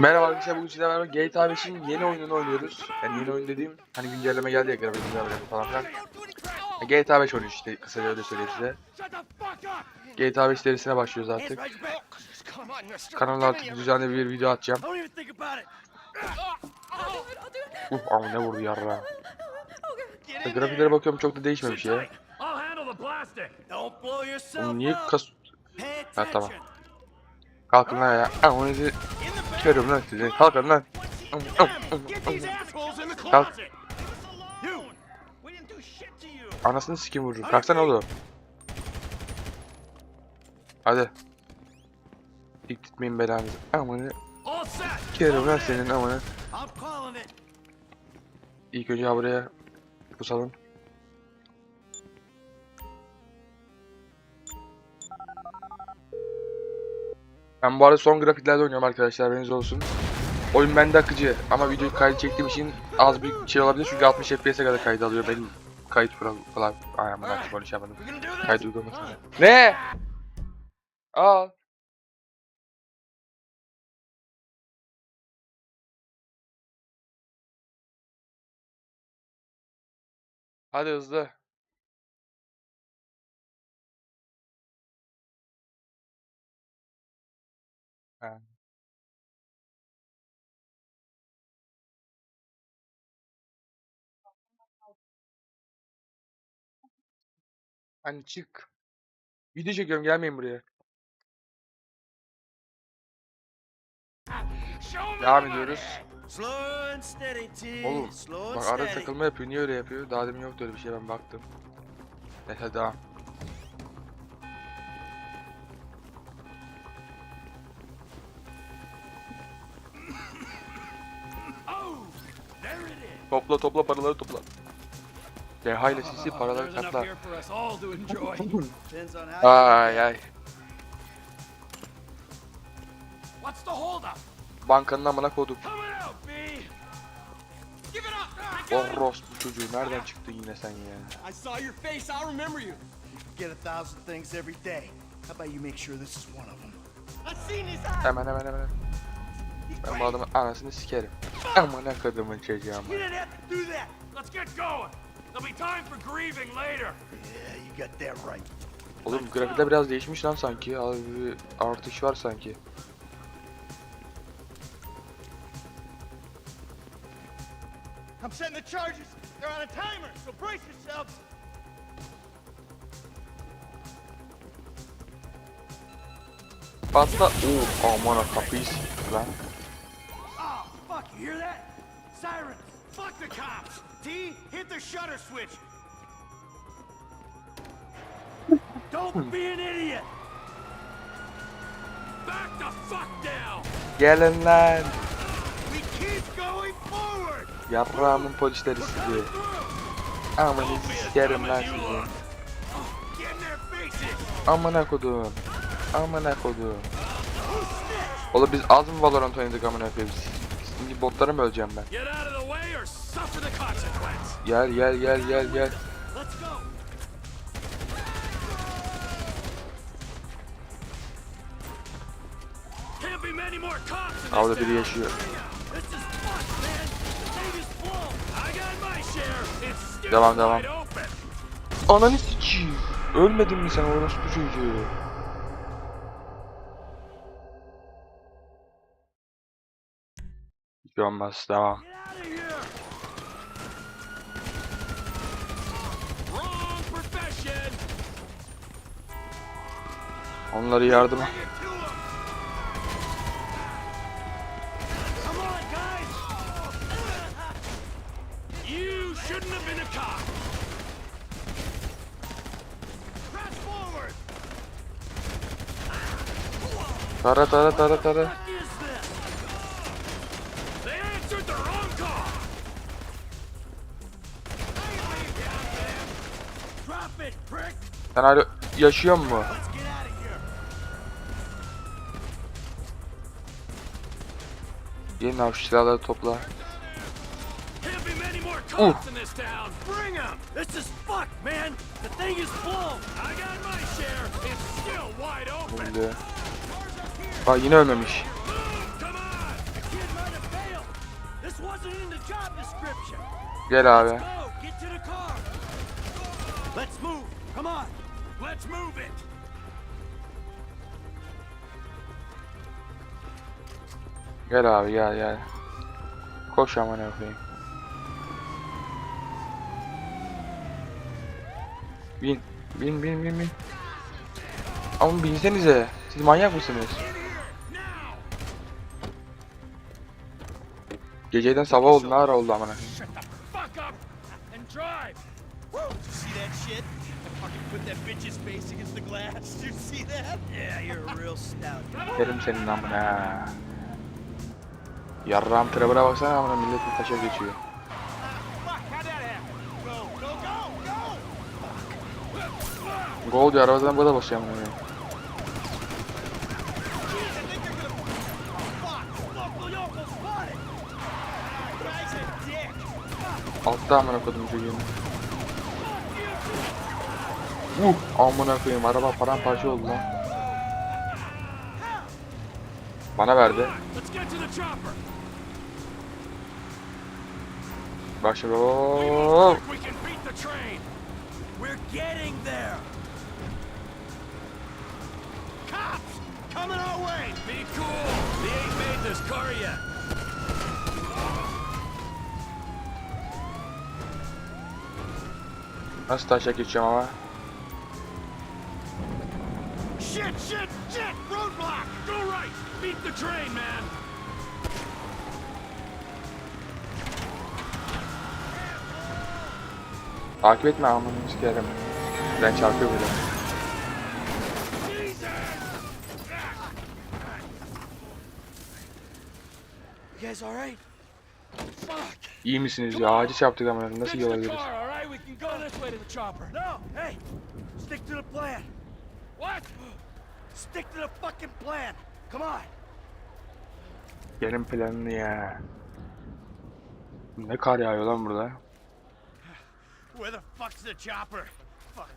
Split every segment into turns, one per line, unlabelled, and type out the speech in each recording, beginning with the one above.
Merhaba arkadaşlar bugün sizlerle beraber GTA 5'in yeni oyununu oynuyoruz. Yani yeni oyun dediğim hani güncelleme geldi ya böyle falan filan. GTA 5 oyunu işte kısaca öyle söyleyeyim size. GTA 5 serisine başlıyoruz artık. Kanala artık düzenli bir video atacağım. Uh ama ne vurdu yarra. Grafiklere bakıyorum çok da değişmemiş ya. Oğlum niye kas... Ha tamam. Kalkın lan ya. Sizi... Körüm lan sizi. Kalkın lan. Kalk. Anasını sikim vurur. Kalksana oğlum. Hadi. Dik tutmayın belanızı. Amanı. Körüm lan senin amanı. İlk önce buraya pusalım. Ben bu arada son grafiklerde oynuyorum arkadaşlar haberiniz olsun. Oyun bende akıcı ama videoyu kaydı çektiğim için az bir şey olabilir çünkü 60 FPS'e kadar kaydı alıyor benim kayıt falan. Aynen ben artık konuşamadım. Kayıt uygulaması. Ne? Al. Hadi hızlı. Ha. Hani çık. Video çekiyorum gelmeyin buraya. Devam ediyoruz. Oğlum bak arada takılma yapıyor. Niye öyle yapıyor? Daha demin yoktu öyle bir şey ben baktım. Neyse devam. Topla topla paraları topla. Deha ile sisi paraları katla. Ay ay. Bankanın amına kodum.
Him.
Orospu bu çocuğu nereden çıktın yine sen ya?
I saw your face. I remember you.
Get a thousand things every day. How about you make sure this is one of them?
Hemen hemen hemen. Ben bu adamın anasını sikerim. Amına kodumun çocuğu ama.
You didn't have to do that. Let's get going. There'll be time for grieving later.
Yeah, you got that right.
Oğlum grafikte biraz değişmiş lan sanki. Abi bir artış var sanki.
I'm setting the charges. They're on a timer, so brace yourselves.
Patla. Oo aman kapıyı siktir lan.
You hear that? Sirens. Fuck the cops. T, hit the shutter switch. Don't be an idiot. Back the fuck down.
Gelin lan.
We keep going forward.
Yarrağımın polisleri sizi. Amanı sikerim lan sizi. Amına kodum. Amına kodum. Oğlum biz az mı Valorant oynadık amına koyayım? Şimdi botlara mı öleceğim ben? Gel gel gel gel gel.
This
biri yaşıyor. Devam, devam. Ananı sikeyim. Ölmedin mi sen orospu çocuğu?
Been a cop. Press forward.
Tara tara tara tara. Sen hala yaşıyor mu? Yeni av silahları topla.
Uh.
Şimdi. Bak yine ölmemiş. Gel abi.
Come on! Let's move it!
Gel abi gel gel. Koş amına koyayım. Bin. Bin bin bin bin. Ama binsenize. Siz manyak mısınız? Geceden sabah oldu ne ara oldu amına.
Put that bitch's face against the glass. Did you see that? Yeah, you're a real stout.
Derim senin amına. Yarram trabına baksana amına millet bir taşa geçiyor. Gol diyor arabadan bu da basıyor amına. koyayım.
Jeez, I think
Uh amına koyayım araba paramparça oldu lan. Bana verdi.
There!
Cops! Coming our way!
Be cool! We ain't made this car yet!
Nasıl taşa geçeceğim ama?
Shit, shit! Roadblock!
Go right! Beat the train, man!
Takip etme amına sikerim. Ben çarpıyor bile.
You guys alright? Fuck!
İyi misiniz ya? Ağacı çarptık amına. Nasıl iyi olabiliriz?
car, all right? We can go this way to the chopper.
No! Hey! Stick to the plan!
What?
Stick to the fucking plan! Come on!
Gelin planını ya. Ne kar yağıyor lan burada?
Where the fuck's the chopper? Fuck.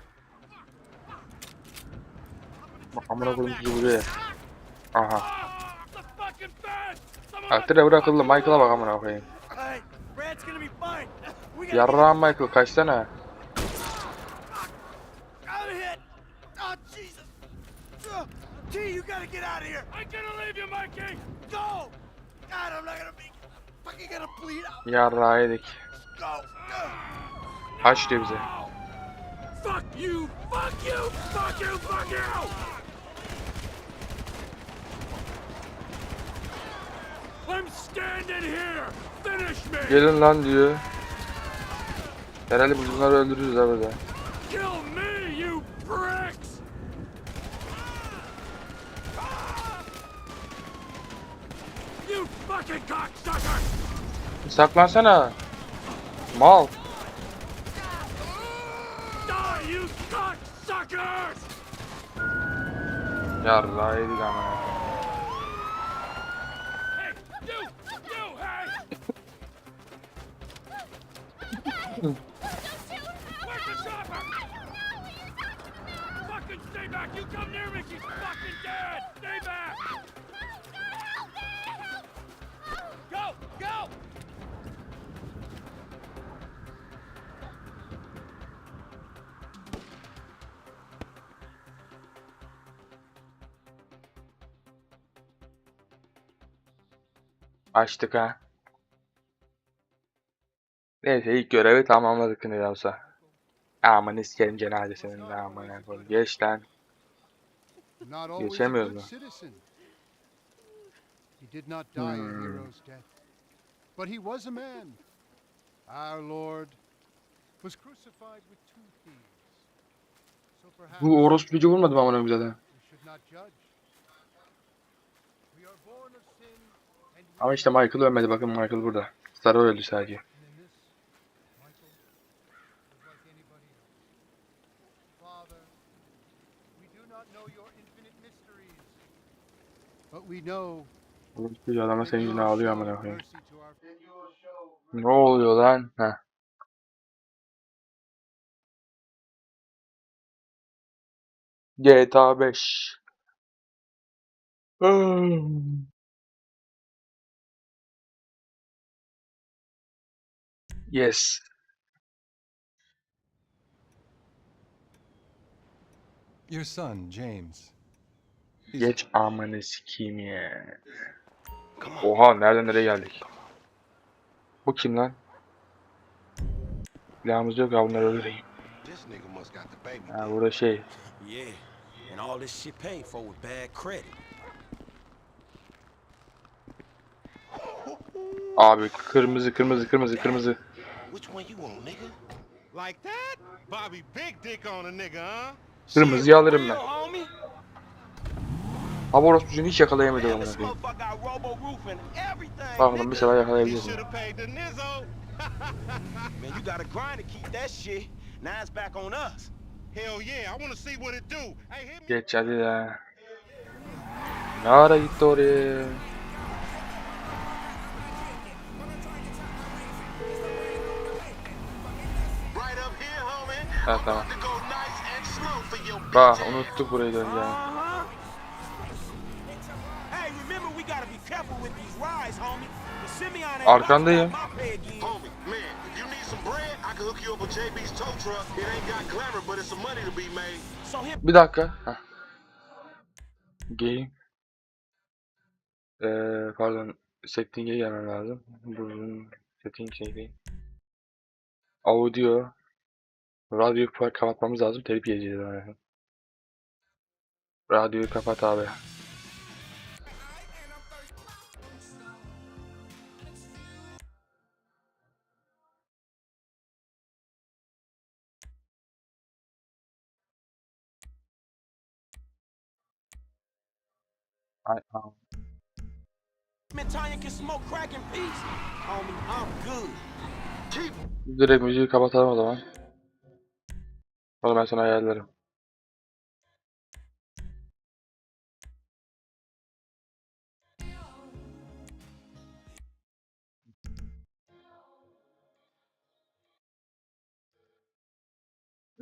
Amına koyayım sizi vuruyor. Aha.
Ah,
Aklı da bırakıldı. Michael'a bak amına koyayım. Yarrağım Michael kaçsana.
I'm hit! Oh, Jesus! Uh, T, you gotta get out of here!
I'm gonna leave you, Mikey!
Go! God, I'm not gonna be fucking gonna bleed out!
Yedik.
Go!
Aç diyor bize.
Fuck you! Fuck you! Fuck you! Fuck you! I'm standing here! Finish me!
Gelin lan diyor. Herhalde bunları öldürürüz ha burada.
Kill me, you pricks! You fucking cocksuckers!
Saklansana. Mal.
Die, you cocksuckers!
Yarrağı yedik amına.
Hey, you! You, hey! Where's the chopper? Fucking stay back! You come near me, she's fucking dead!
Açtık ha. Neyse ilk görevi tamamladık ne de olsa. Aman sikerim cenazesinin de amına koyayım. Geç lan. Geçemiyoruz mu?
citizen. He did not die a
Hmm.
hero's death, but he was a man. Our Lord was crucified with two thieves. So perhaps
Bu orospu çocuğu vurmadı mı amına koyayım zaten?
we should not judge. We are born of sin, and we
Ama işte Michael ölmedi bakın Michael burada. Sarı öldü sadece. Orospu adama senin yüzüne ağlıyor amına koyayım. Ne oluyor lan? Heh. GTA 5. Yes.
Your son, James.
Geç amanı sikeyim ya. Oha nereden nereye geldik? Bu kim lan? Silahımız yok ya bunları öldüreyim. Ha burada şey.
Yeah, and all this shit paid for with bad credit.
Abi kırmızı kırmızı kırmızı kırmızı.
Which one you want, nigga?
Like that? Bobby big dick on a nigga, huh?
Kırmızıyı alırım ben. Abi orospucunu hiç yakalayamadı
Man,
amına
this
koyayım.
motherfucker got robo roof and everything.
Bakalım bir sefer yakalayabiliriz.
Man, you gotta grind to keep that shit. Now it's back on us.
Hell yeah, I want to see what it do. Hey, hit me.
Geç hadi ya. Ne ara gitti oraya?
İt's some money to be made.
So hit
Bir dakika. Heh. Game. Ee, pardon. Setting'e gelmem lazım. Bunun setting şey. Audio. Radyoyu pa- kapatmamız lazım. Telif yiyeceğiz yani. Radyoyu kapat abi.
Good.
Keep
Direkt müziği kapatalım o zaman. Onu ben sana ayarlarım.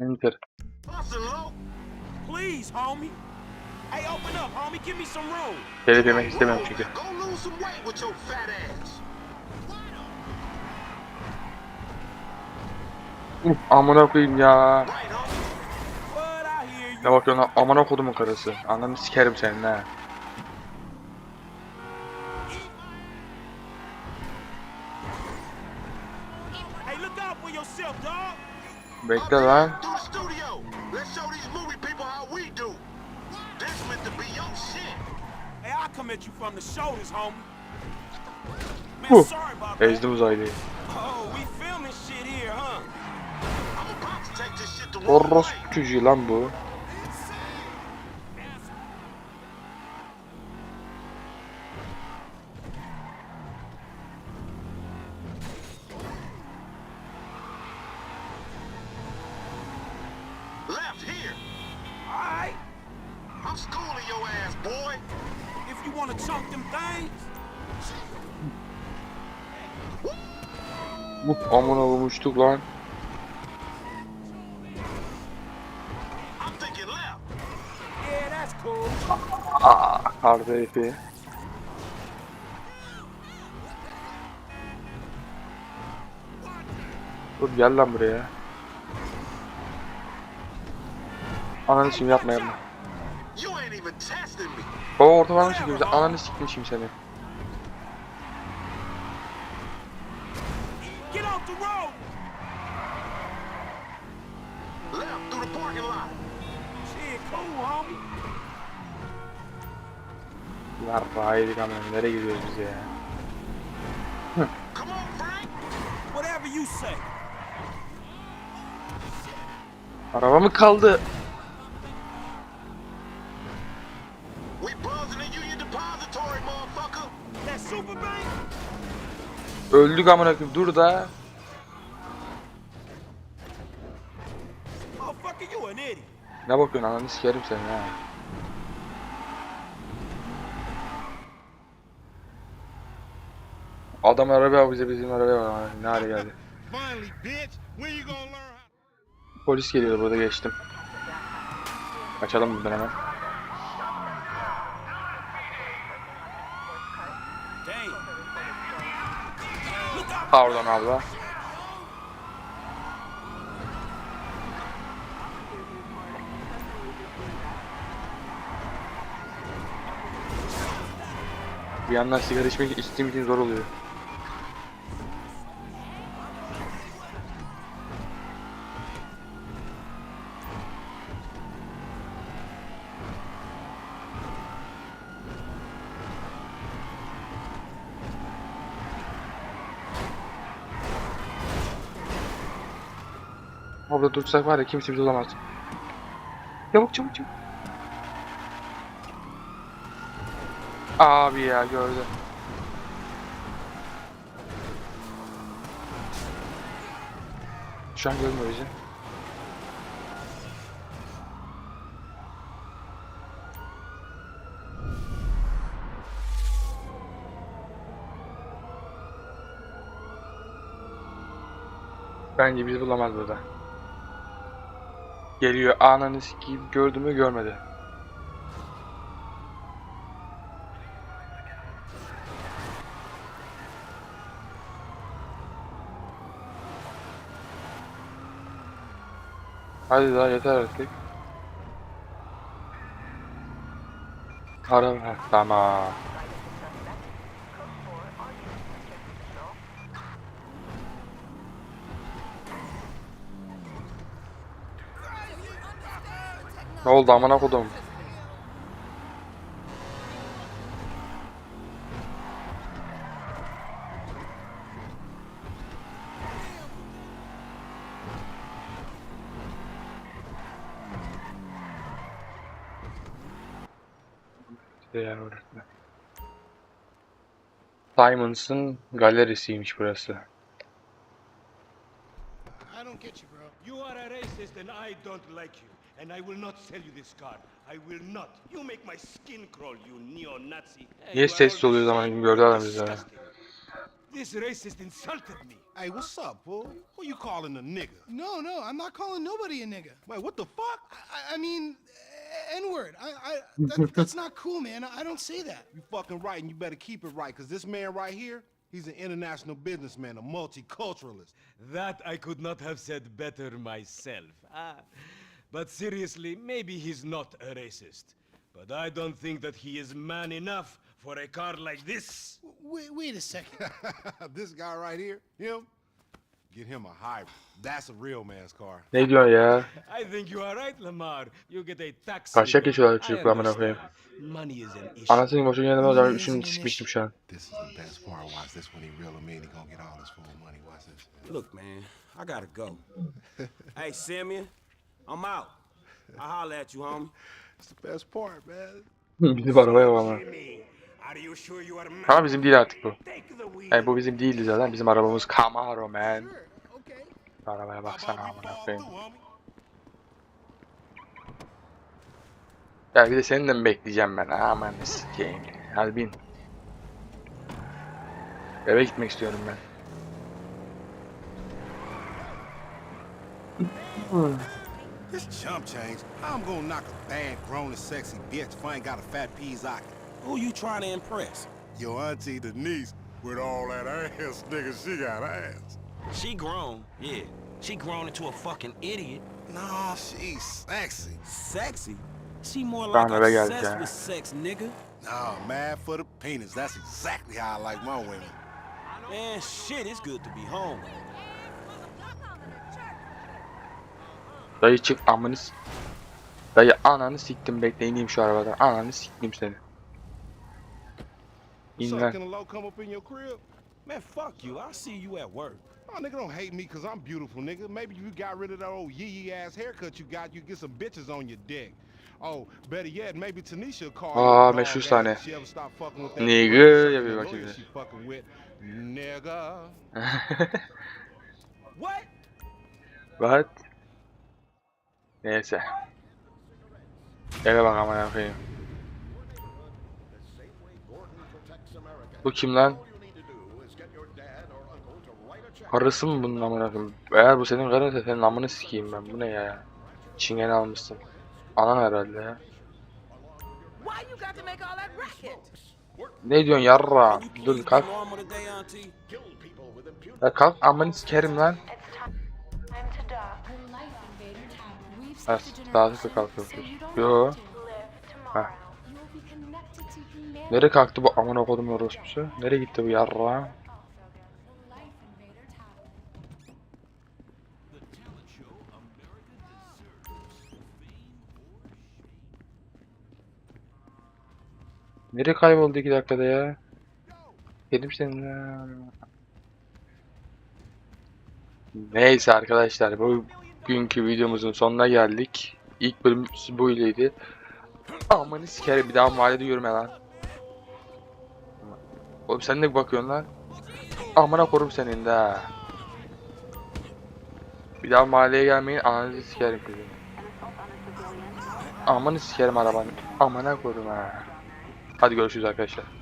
Enter. Telif yemek istemiyorum çünkü. Uf, amına koyayım ya. Ne bakıyorsun lan? amına kodumun karısı. Ananı sikerim senin ha. Bekle lan.
Through the studio. Let's show these
Herifi. Dur gel lan buraya. Ananı şimdi yapma yapma.
You ain't even testing me.
Baba orta falan çekiyor bize. Ananı siktim şimdi seni. Yarra yedik amına. Nereye gidiyoruz biz ya? Araba mı kaldı? Öldük amına koyayım. Dur da. Ne bakıyorsun ananı sikerim seni ha. Adam araba bize bizim araba var. Ne hale geldi. Polis geliyor burada geçtim. Kaçalım buradan hemen. Pardon abla. Bir yandan sigara içmek içtiğim için zor oluyor. Dursak var ya kimse bizi olamaz. Çabuk çabuk çabuk. Abi ya gördü. Şu an görmüyor bizi. Bence bizi bulamaz burada. Geliyor ananı sikeyim gördü mü görmedi. Hadi daha yeter artık. Ara ha, tamam. Ne oldu amına kodum? Değer öğretmen. Simons'ın galerisiymiş burası.
I don't get you, bro.
You are a racist and I don't like you. And I will not sell you this car. I will not. You make my skin crawl, you neo-Nazi.
Niye
you are
sessiz oluyor zaman gördü adam bizi?
This racist insulted me.
Hey, what's up, fool? Who you calling a nigga?
No, no, I'm not calling nobody a nigga.
Wait, what the fuck?
I, I mean, N word. I, I, that, that's not cool, man. I don't say that.
You fucking right, and you better keep it right, because this man right here, he's an international businessman, a multiculturalist.
That I could not have said better myself. Ah. But seriously, maybe he's not a racist. But I don't think that he is man enough for a car like this.
Wait, wait a second.
this guy right here, him, get him a hybrid. That's a real man's car.
Ne diyorsun ya?
I think you are right, Lamar. You get a tax.
Kaçak geçiyorlar
I
çocuklar amına
understand.
koyayım.
Money is an issue.
Anasının boşuna gelmez o zaman üçünü sikmiştim şu an.
This is the best part. Watch this when he reel him in. He gonna get all his full money. Watch this.
Look, man, I gotta go. hey, Simeon, I'm out. I'll holler at you, homie.
It's the best part, man.
bizim arabaya bak ama. Bizim değil artık bu. Yani bu bizim değildi zaten. Bizim arabamız Camaro man. Arabaya baksana amına koyayım. Ya bir de seninle mi bekleyeceğim ben? Aman sikeyim. Hadi bin. Eve gitmek istiyorum ben.
This chump change. How I'm gonna knock a bad, grown and sexy bitch if I ain't got a fat peas eye?
Who you trying to impress?
Your auntie Denise, with all that ass, nigga, she got ass.
She grown, yeah. She grown into a fucking idiot.
Nah, she's sexy.
Sexy? She more
Tamam,
like
eve geldik
obsessed
ya.
with sex, nigga.
Nah, mad for the penis. That's exactly how I like my women.
Man, shit, it's good to be home.
Dayı çık amını Dayı ananı siktim bekle ineyim şu arabadan. Ananı siktim seni. İn lan.
Man, fuck you. I'll see you at work.
Oh, nigga, don't hate me because I'm beautiful, nigga. Maybe you got rid of that old yee ass haircut you got, you get some bitches on your dick. Oh, better yet, maybe Tanisha will call
Aa, meşhur sahne. Nigga
bullshit
yapıyor bak
lawyer
şimdi.
she fucking with. Nigga.
What?
What? Neyse. Eve bak amına koyayım. Bu kim lan? Karısı mı bunun amına koyayım? Eğer bu senin karınsa senin amını sikeyim ben. Bu ne ya? Çingene almışsın. Anan herhalde ya. Ne diyorsun yarra? Dur kalk. Ya kalk amını sikerim lan. Ha, daha sıkı kalkıyorsun. Yo. Ha. Nereye kalktı bu amına kodum orospusu? Nereye gitti bu yarra? Nereye kayboldu iki dakikada ya? Yedim seni ya. Neyse arkadaşlar bugünkü videomuzun sonuna geldik. İlk bölüm bu ileydi. Amanı sikerim bir daha mahallede yürüme lan. Oğlum sen ne bakıyorsun lan? Amına korum senin de. Bir daha mahalleye gelmeyin ananızı sikerim kızım. Amanı sikerim arabanı. Amına korum ha. Hadi görüşürüz arkadaşlar.